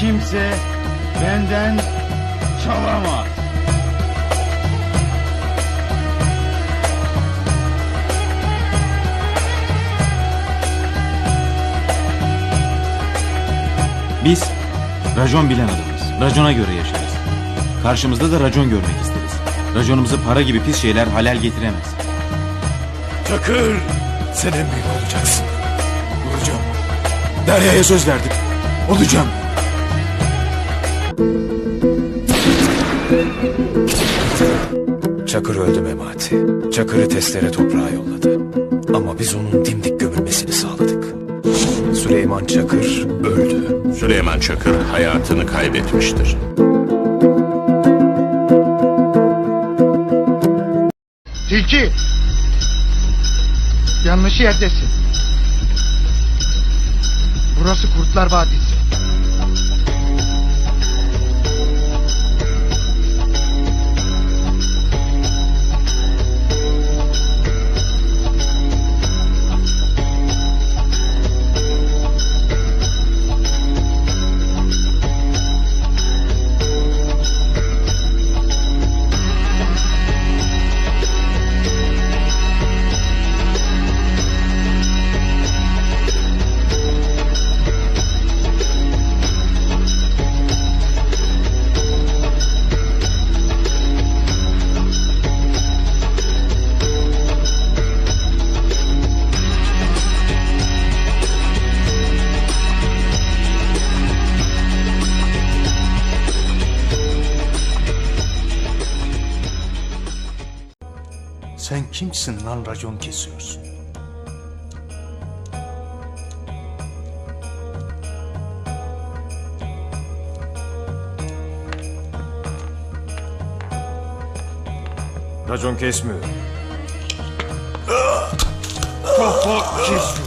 kimse benden çalamaz. Biz racon bilen adamız. Racona göre yaşarız. Karşımızda da racon görmek isteriz. Raconumuzu para gibi pis şeyler halel getiremez. Çakır sen en büyük olacaksın. Olacağım. Derya'ya söz verdim. Olacağım. Çakır öldü Memati. Çakır'ı testere toprağa yolladı. Ama biz onun dimdik gömülmesini sağladık. Süleyman Çakır öldü. Süleyman Çakır hayatını kaybetmiştir. Tilki. Yanlış yerdesin. Burası Kurtlar Vadisi. Sen kimsin lan racon kesiyorsun? Racon kesmiyor. Kafa kesiyor.